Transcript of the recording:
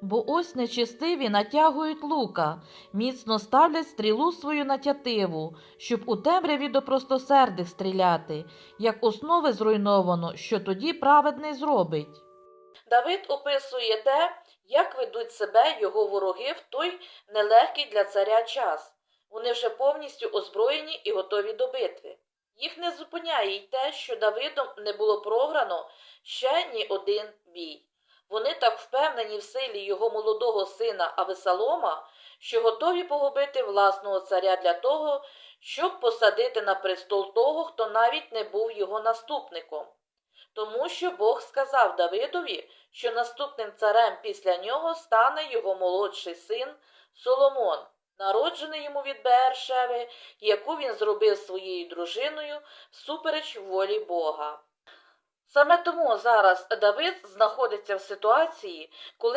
Бо ось нечистиві натягують лука, міцно ставлять стрілу свою на тятиву, щоб у темряві до простосердих стріляти, як основи зруйновано, що тоді праведний зробить. Давид описує те, як ведуть себе його вороги в той нелегкий для царя час. Вони вже повністю озброєні і готові до битви. Їх не зупиняє й те, що Давидом не було програно ще ні один бій. Вони так впевнені в силі його молодого сина Авесалома, що готові погубити власного царя для того, щоб посадити на престол того, хто навіть не був його наступником. Тому що Бог сказав Давидові, що наступним царем після нього стане його молодший син Соломон, народжений йому від Беершеви, яку він зробив своєю дружиною всупереч волі Бога. Саме тому зараз Давид знаходиться в ситуації, коли